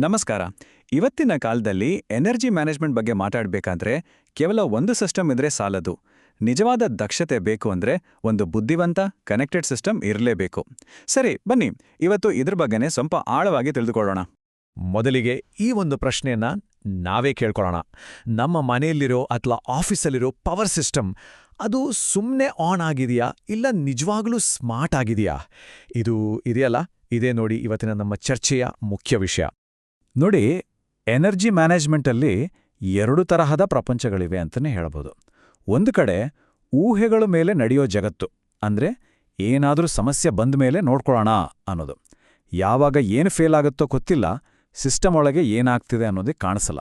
ನಮಸ್ಕಾರ. ಇವತ್ತಿನ ಕಾಲದಲ್ಲಿ ಎನರ್ಜಿ ಮ್ಯಾನೇಜ್ಮೆಂಟ್ ಬಗ್ಗೆ ಮಾತಾಡಬೇಕಾದ್ರೆ ಕೇವಲ ಒಂದು ಸಿಸ್ಟಮ್ ಇದ್ರೆ ಸಾಲದು. ನಿಜವಾದ ದಕ್ಷತೆ ಬೇಕು ಅಂದ್ರೆ ಒಂದು ಬುದ್ಧಿವಂತ, ಕನೆಕ್ಟೆಡ್ ಸಿಸ್ಟಮ್ ಇರಲೇಬೇಕು. ಸರಿ, ಬನ್ನಿ, ಇವತ್ತು ಇದ್ರ ಬಗ್ಗೆನೇ ಸ್ವಲ್ಪ ಆಳವಾಗಿ ತಿಳಿದುಕೊಳ್ಳೋಣ. ಮೊದಲಿಗೆ ಈ ಒಂದು ಪ್ರಶ್ನೆಯನ್ನ ನಾವೇ ಕೇಳ್ಕೊಳ್ಳೋಣ. ನಮ್ಮ ಮನೆಯಲ್ಲಿರೋ ಅಥವಾ ಆಫೀಸಲ್ಲಿರೋ ಪವರ್ ಸಿಸ್ಟಮ್, ಅದು ಸುಮ್ಮನೆ ಆನ್ ಆಗಿದೆಯಾ? ಇಲ್ಲ ನಿಜವಾಗ್ಲೂ ಸ್ಮಾರ್ಟ್ ಆಗಿದೆಯಾ? ಇದು ಇದೆಯಲ್ಲ, ಇದೇ ನೋಡಿ ಇವತ್ತಿನ ನಮ್ಮ ಚರ್ಚೆಯ ಮುಖ್ಯ ವಿಷಯ. ನೋಡಿ ಎನರ್ಜಿ ಮ್ಯಾನೇಜ್ಮೆಂಟಲ್ಲಿ ಎರಡು ತರಹದ ಪ್ರಪಂಚಗಳಿವೆ ಅಂತಲೇ ಹೇಳ್ಬೋದು. ಒಂದು ಕಡೆ ಊಹೆಗಳ ಮೇಲೆ ನಡೆಯೋ ಜಗತ್ತು, ಅಂದ್ರೆ ಏನಾದರೂ ಸಮಸ್ಯೆ ಬಂದ ಮೇಲೆ ನೋಡ್ಕೊಳ್ಳೋಣ ಅನ್ನೋದು. ಯಾವಾಗ ಏನು ಫೇಲ್ ಆಗುತ್ತೋ ಗೊತ್ತಿಲ್ಲ ಸಿಸ್ಟಮ್ ಒಳಗೆ ಏನಾಗ್ತಿದೆ ಅನ್ನೋದೇ ಕಾಣಿಸಲ್ಲ.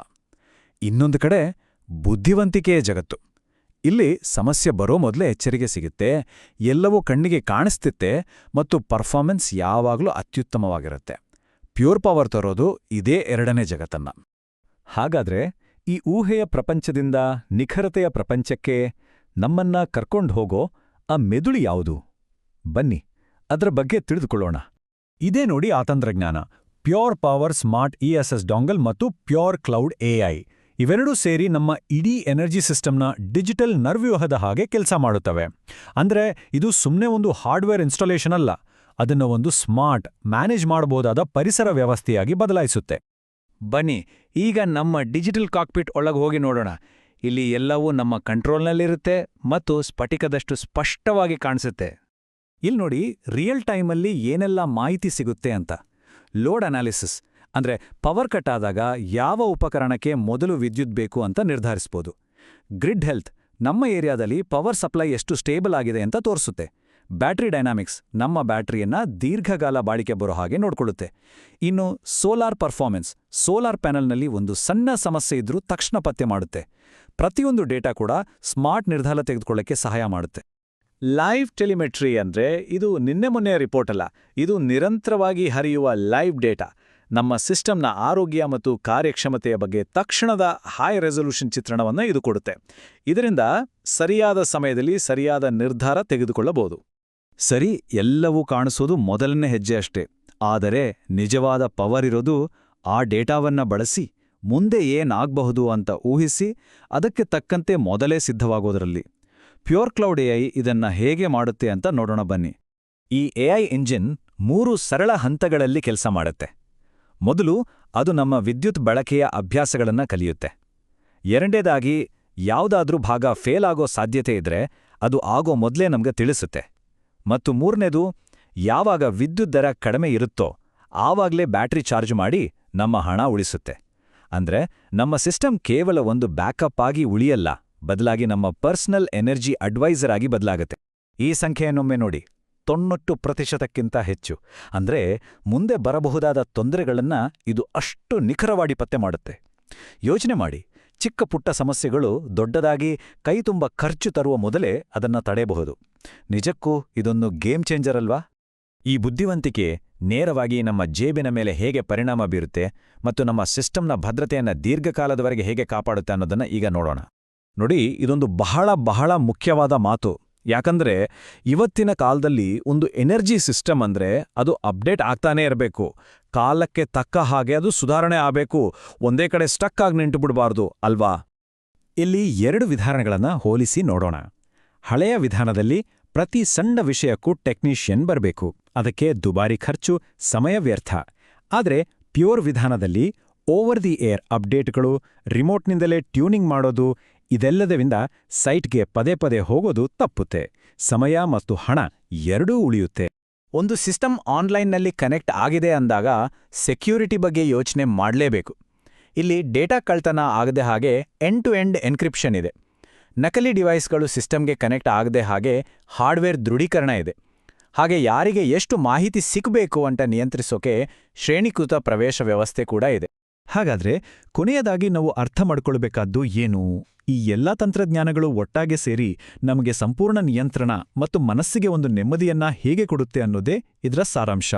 ಇನ್ನೊಂದು ಕಡೆ ಬುದ್ಧಿವಂತಿಕೆಯ ಜಗತ್ತು. ಇಲ್ಲಿ ಸಮಸ್ಯೆ ಬರೋ ಮೊದಲೇ ಎಚ್ಚರಿಕೆ ಸಿಗುತ್ತೆ, ಎಲ್ಲವೂ ಕಣ್ಣಿಗೆ ಕಾಣಿಸ್ತಿತ್ತೆ, ಮತ್ತು ಪರ್ಫಾರ್ಮೆನ್ಸ್ ಯಾವಾಗಲೂ ಅತ್ಯುತ್ತಮವಾಗಿರುತ್ತೆ. ಪ್ಯೂರ್ ಪವರ್ ತರೋದು ಇದೇ ಎರಡನೇ ಜಗತ್ತನ್ನ. ಹಾಗಾದ್ರೆ ಈ ಊಹೆಯ ಪ್ರಪಂಚದಿಂದ ನಿಖರತೆಯ ಪ್ರಪಂಚಕ್ಕೆ ನಮ್ಮನ್ನ ಕರ್ಕೊಂಡು ಹೋಗೋ ಆ ಮೆದುಳು ಯಾವುದು? ಬನ್ನಿ, ಅದರ ಬಗ್ಗೆ ತಿಳಿದುಕೊಳ್ಳೋಣ. ಇದೇ ನೋಡಿ ಆ ತಂತ್ರಜ್ಞಾನ pure power, smart ESS dongle ಮತ್ತು ಪ್ಯೂರ್ ಕ್ಲೌಡ್ ಎಐ ಇವೆರಡೂ ಸೇರಿ ನಮ್ಮ ಇಡೀ ಎನರ್ಜಿ ಸಿಸ್ಟಮ್ನ ಡಿಜಿಟಲ್ ನರ್ವ್ಯೂಹದ ಹಾಗೆ ಕೆಲಸ ಮಾಡುತ್ತವೆ. ಅಂದ್ರೆ ಇದು ಸುಮ್ಮನೆ ಒಂದು ಹಾರ್ಡ್ವೇರ್ ಇನ್ಸ್ಟಾಲೇಷನ್ ಅಲ್ಲ. ಅದನ್ನು ಒಂದು ಸ್ಮಾರ್ಟ್, ಮ್ಯಾನೇಜ್ ಮಾಡಬಹುದಾದ ಪರಿಸರ ವ್ಯವಸ್ಥೆಯಾಗಿ ಬದಲಾಯಿಸುತ್ತೆ. ಬನ್ನಿ, ಈಗ ನಮ್ಮ ಡಿಜಿಟಲ್ ಕಾಕ್ಪಿಟ್ ಒಳಗೆ ಹೋಗಿ ನೋಡೋಣ. ಇಲ್ಲಿ ಎಲ್ಲವೂ ನಮ್ಮ ಕಂಟ್ರೋಲ್ನಲ್ಲಿರುತ್ತೆ ಮತ್ತು ಸ್ಫಟಿಕದಷ್ಟು ಸ್ಪಷ್ಟವಾಗಿ ಕಾಣಿಸುತ್ತೆ. ಇಲ್ಲಿ ನೋಡಿ, ರಿಯಲ್ ಟೈಮಲ್ಲಿ ಏನೆಲ್ಲ ಮಾಹಿತಿ ಸಿಗುತ್ತೆ ಅಂತ. ಲೋಡ್ ಅನಾಲಿಸಿಸ್, ಅಂದ್ರೆ ಪವರ್ ಕಟ್ ಆದಾಗ ಯಾವ ಉಪಕರಣಕ್ಕೆ ಮೊದಲು ವಿದ್ಯುತ್ ಬೇಕು ಅಂತ ನಿರ್ಧರಿಸ್ಬೋದು. ಗ್ರಿಡ್ ಹೆಲ್ತ್, ನಮ್ಮ ಏರಿಯಾದಲ್ಲಿ ಪವರ್ ಸಪ್ಲೈ ಎಷ್ಟು ಸ್ಟೇಬಲ್ ಆಗಿದೆ ಅಂತ ತೋರಿಸುತ್ತೆ. ಬ್ಯಾಟ್ರಿ ಡೈನಾಮಿಕ್ಸ್ ನಮ್ಮ ಬ್ಯಾಟ್ರಿಯನ್ನ ದೀರ್ಘಕಾಲ ಬಾಳಿಕೆ ಬರೋ ಹಾಗೆ ನೋಡ್ಕೊಳ್ಳುತ್ತೆ. ಇನ್ನು ಸೋಲಾರ್ ಪರ್ಫಾರ್ಮೆನ್ಸ್, ಸೋಲಾರ್ ಪ್ಯಾನೆಲ್ನಲ್ಲಿ ಒಂದು ಸಣ್ಣ ಸಮಸ್ಯೆ ಇದ್ರೂ ತಕ್ಷಣ ಪತ್ತೆ ಮಾಡುತ್ತೆ. ಪ್ರತಿಯೊಂದು ಡೇಟಾ ಕೂಡ ಸ್ಮಾರ್ಟ್ ನಿರ್ಧಾರ ತೆಗೆದುಕೊಳ್ಳಕ್ಕೆ ಸಹಾಯ ಮಾಡುತ್ತೆ. ಲೈವ್ ಟೆಲಿಮೆಟ್ರಿ ಅಂದ್ರೆ ಇದು ನಿನ್ನೆ ಮೊನ್ನೆಯ ರಿಪೋರ್ಟ್ ಅಲ್ಲ, ಇದು ನಿರಂತರವಾಗಿ ಹರಿಯುವ ಲೈವ್ ಡೇಟಾ. ನಮ್ಮ ಸಿಸ್ಟಮ್ನ ಆರೋಗ್ಯ ಮತ್ತು ಕಾರ್ಯಕ್ಷಮತೆಯ ಬಗ್ಗೆ ತಕ್ಷಣದ ಹೈ ರೆಸೊಲ್ಯೂಷನ್ ಚಿತ್ರಣವನ್ನು ಇದು ಕೊಡುತ್ತೆ. ಇದರಿಂದ ಸರಿಯಾದ ಸಮಯದಲ್ಲಿ ಸರಿಯಾದ ನಿರ್ಧಾರ ತೆಗೆದುಕೊಳ್ಳಬಹುದು. ಸರಿ, ಎಲ್ಲವೂ ಕಾಣಿಸೋದು ಮೊದಲನೇ ಹೆಜ್ಜೆ ಅಷ್ಟೇ. ಆದರೆ ನಿಜವಾದ ಪವರ್ ಇರೋದು ಆ ಡೇಟಾವನ್ನ ಬಳಸಿ, ಮುಂದೆ ಏನಾಗಬಹುದು ಅಂತ ಊಹಿಸಿ, ಅದಕ್ಕೆ ತಕ್ಕಂತೆ ಮೊದಲೇ ಸಿದ್ಧವಾಗೋದರಲ್ಲಿ. ಪ್ಯೂರ್ ಕ್ಲೌಡ್ ಎಐ ಇದನ್ನ ಹೇಗೆ ಮಾಡುತ್ತೆ ಅಂತ ನೋಡೋಣ ಬನ್ನಿ. ಈ ಎಐ ಇಂಜಿನ್ ಮೂರು ಸರಳ ಹಂತಗಳಲ್ಲಿ ಕೆಲಸ ಮಾಡುತ್ತೆ. ಮೊದಲು ಅದು ನಮ್ಮ ವಿದ್ಯುತ್ ಬಳಕೆಯ ಅಭ್ಯಾಸಗಳನ್ನು ಕಲಿಯುತ್ತೆ. ಎರಡನೇದಾಗಿ, ಯಾವುದಾದ್ರೂ ಭಾಗ ಫೇಲ್ ಆಗೋ ಸಾಧ್ಯತೆ ಇದ್ರೆ ಅದು ಆಗೋ ಮೊದಲೇ ನಮ್ಗೆ ತಿಳಿಸುತ್ತೆ. ಮತ್ತು ಮೂರನೇದು, ಯಾವಾಗ ವಿದ್ಯುತ್ ದರ ಕಡಿಮೆ ಇರುತ್ತೋ ಆವಾಗಲೇ ಬ್ಯಾಟ್ರಿ ಚಾರ್ಜ್ ಮಾಡಿ ನಮ್ಮ ಹಣ ಉಳಿಸುತ್ತೆ. ಅಂದ್ರೆ ನಮ್ಮ ಸಿಸ್ಟಮ್ ಕೇವಲ ಒಂದು ಬ್ಯಾಕಪ್ ಆಗಿ ಉಳಿಯಲ್ಲ, ಬದಲಾಗಿ ನಮ್ಮ ಪರ್ಸನಲ್ ಎನರ್ಜಿ ಅಡ್ವೈಸರ್ ಆಗಿ ಬದಲಾಗುತ್ತೆ. ಈ ಸಂಖ್ಯೆಯನ್ನೊಮ್ಮೆ ನೋಡಿ ತೊಣ್ಣೊಟ್ಟು ಪ್ರತಿಶತಕ್ಕಿಂತ ಹೆಚ್ಚು. ಅಂದ್ರೆ ಮುಂದೆ ಬರಬಹುದಾದ ತೊಂದರೆಗಳನ್ನ ಇದು ಅಷ್ಟು ನಿಖರವಾಗಿ ಪತ್ತೆ ಮಾಡುತ್ತೆ. ಯೋಚನೆ ಮಾಡಿ, ಚಿಕ್ಕ ಪುಟ್ಟ ಸಮಸ್ಯೆಗಳು ದೊಡ್ಡದಾಗಿ ಕೈತುಂಬ ಖರ್ಚು ತರುವ ಮೊದಲೇ ಅದನ್ನ ತಡೆಯಬಹುದು. ನಿಜಕ್ಕೂ ಇದೊಂದು ಗೇಮ್ ಚೇಂಜರ್ ಅಲ್ವಾ? ಈ ಬುದ್ಧಿವಂತಿಕೆ ನೇರವಾಗಿ ನಮ್ಮ ಜೇಬಿನ ಮೇಲೆ ಹೇಗೆ ಪರಿಣಾಮ ಬೀರುತ್ತೆ ಮತ್ತು ನಮ್ಮ ಸಿಸ್ಟಮ್ನ ಭದ್ರತೆಯನ್ನು ದೀರ್ಘಕಾಲದವರೆಗೆ ಹೇಗೆ ಕಾಪಾಡುತ್ತೆ ಅನ್ನೋದನ್ನ ಈಗ ನೋಡೋಣ. ನೋಡಿ, ಇದೊಂದು ಬಹಳ ಬಹಳ ಮುಖ್ಯವಾದ ಮಾತು. ಯಾಕಂದ್ರೆ, ಇವತ್ತಿನ ಕಾಲದಲ್ಲಿ ಒಂದು ಎನರ್ಜಿ ಸಿಸ್ಟಮ್ ಅಂದ್ರೆ ಅದು ಅಪ್ಡೇಟ್ ಆಗ್ತಾನೇ ಇರಬೇಕು. ಕಾಲಕ್ಕೆ ತಕ್ಕ ಹಾಗೆ ಅದು ಸುಧಾರಣೆ ಆಗಬೇಕು. ಒಂದೇ ಕಡೆ ಸ್ಟಕ್ ಆಗಿ ನಿಂಟು ಬಿಡಬಾರ್ದು ಅಲ್ವಾ? ಇಲ್ಲಿ ಎರಡು ವಿಧಾನಗಳನ್ನು ಹೋಲಿಸಿ ನೋಡೋಣ. ಹಳೆಯ ವಿಧಾನದಲ್ಲಿ ಪ್ರತಿ ಸಣ್ಣ ವಿಷಯಕ್ಕೂ ಟೆಕ್ನಿಷಿಯನ್ ಬರಬೇಕು. ಅದಕ್ಕೆ ದುಬಾರಿ ಖರ್ಚು, ಸಮಯ ವ್ಯರ್ಥ. ಆದರೆ ಪ್ಯೂರ್ ವಿಧಾನದಲ್ಲಿ ಓವರ್ ದಿ ಏರ್ ಅಪ್ಡೇಟ್ಗಳು, ರಿಮೋಟ್ನಿಂದಲೇ ಟ್ಯೂನಿಂಗ್ ಮಾಡೋದು, ಇದೆಲ್ಲದರಿಂದ ಸೈಟ್ಗೆ ಪದೇ ಪದೇ ಹೋಗೋದು ತಪ್ಪುತ್ತೆ. ಸಮಯ ಮತ್ತು ಹಣ ಎರಡೂ ಉಳಿಯುತ್ತೆ. ಒಂದು ಸಿಸ್ಟಮ್ ಆನ್ಲೈನ್ನಲ್ಲಿ ಕನೆಕ್ಟ್ ಆಗಿದೆ ಅಂದಾಗ ಸೆಕ್ಯೂರಿಟಿ ಬಗ್ಗೆ ಯೋಚನೆ ಮಾಡಲೇಬೇಕು. ಇಲ್ಲಿ ಡೇಟಾ ಕಳ್ತನ ಆಗದೆ ಹಾಗೆ ಎಂಡ್ ಟು ಎಂಡ್ ಎನ್ಕ್ರಿಪ್ಷನ್ ಇದೆ. ನಕಲಿ ಡಿವೈಸ್ಗಳು ಸಿಸ್ಟಮ್ಗೆ ಕನೆಕ್ಟ್ ಆಗದೆ ಹಾಗೆ ಹಾರ್ಡ್ವೇರ್ ದೃಢೀಕರಣ ಇದೆ. ಹಾಗೆ ಯಾರಿಗೆ ಎಷ್ಟು ಮಾಹಿತಿ ಸಿಗಬೇಕು ಅಂತ ನಿಯಂತ್ರಿಸೋಕೆ ಶ್ರೇಣೀಕೃತ ಪ್ರವೇಶ ವ್ಯವಸ್ಥೆ ಕೂಡ ಇದೆ. ಹಾಗಾದ್ರೆ ಕೊನೆಯದಾಗಿ ನಾವು ಅರ್ಥ ಮಾಡ್ಕೊಳ್ಬೇಕಾದ್ದು ಏನು? ಈ ಎಲ್ಲಾ ತಂತ್ರಜ್ಞಾನಗಳು ಒಟ್ಟಾಗೆ ಸೇರಿ ನಮಗೆ ಸಂಪೂರ್ಣ ನಿಯಂತ್ರಣ ಮತ್ತು ಮನಸ್ಸಿಗೆ ಒಂದು ನೆಮ್ಮದಿಯನ್ನ ಹೇಗೆ ಕೊಡುತ್ತೆ ಅನ್ನೋದೇ ಇದರ ಸಾರಾಂಶ.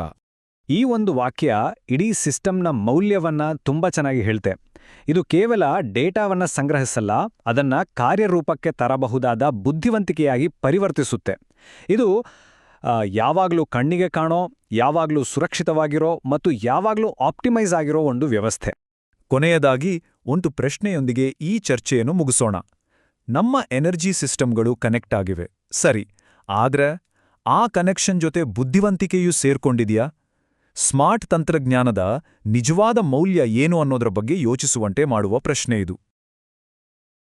ಈ ಒಂದು ವಾಕ್ಯ ಇಡೀ ಸಿಸ್ಟಮ್ನ ಮೌಲ್ಯವನ್ನ ತುಂಬಾ ಚೆನ್ನಾಗಿ ಹೇಳ್ತೆ. ಇದು ಕೇವಲ ಡೇಟಾವನ್ನ ಸಂಗ್ರಹಿಸಲ್ಲ, ಅದನ್ನ ಕಾರ್ಯರೂಪಕ್ಕೆ ತರಬಹುದಾದ ಬುದ್ಧಿವಂತಿಕೆಯಾಗಿ ಪರಿವರ್ತಿಸುತ್ತೆ. ಇದು ಯಾವಾಗಲೂ ಕಣ್ಣಿಗೆ ಕಾಣೋ, ಯಾವಾಗಲೂ ಸುರಕ್ಷಿತವಾಗಿರೋ ಮತ್ತು ಯಾವಾಗಲೂ ಆಪ್ಟಿಮೈಸ್ ಆಗಿರೋ ಒಂದು ವ್ಯವಸ್ಥೆ. ಕೊನೆಯದಾಗಿ, ಒಂದು ಪ್ರಶ್ನೆಯೊಂದಿಗೆ ಈ ಚರ್ಚೆಯನ್ನು ಮುಗಿಸೋಣ. ನಮ್ಮ ಎನರ್ಜಿ ಸಿಸ್ಟಮ್ಗಳು ಕನೆಕ್ಟ್ ಆಗಿವೆ. ಸರಿ, ಆದ್ರೆ ಆ ಕನೆಕ್ಷನ್ ಜೊತೆ ಬುದ್ಧಿವಂತಿಕೆಯೂ ಸೇರ್ಕೊಂಡಿದ್ಯಾ? ಸ್ಮಾರ್ಟ್ ತಂತ್ರಜ್ಞಾನದ ನಿಜವಾದ ಮೌಲ್ಯ ಏನು ಅನ್ನೋದ್ರ ಬಗ್ಗೆ ಯೋಚಿಸುವಂತೆ ಮಾಡುವ ಪ್ರಶ್ನೆ ಇದು.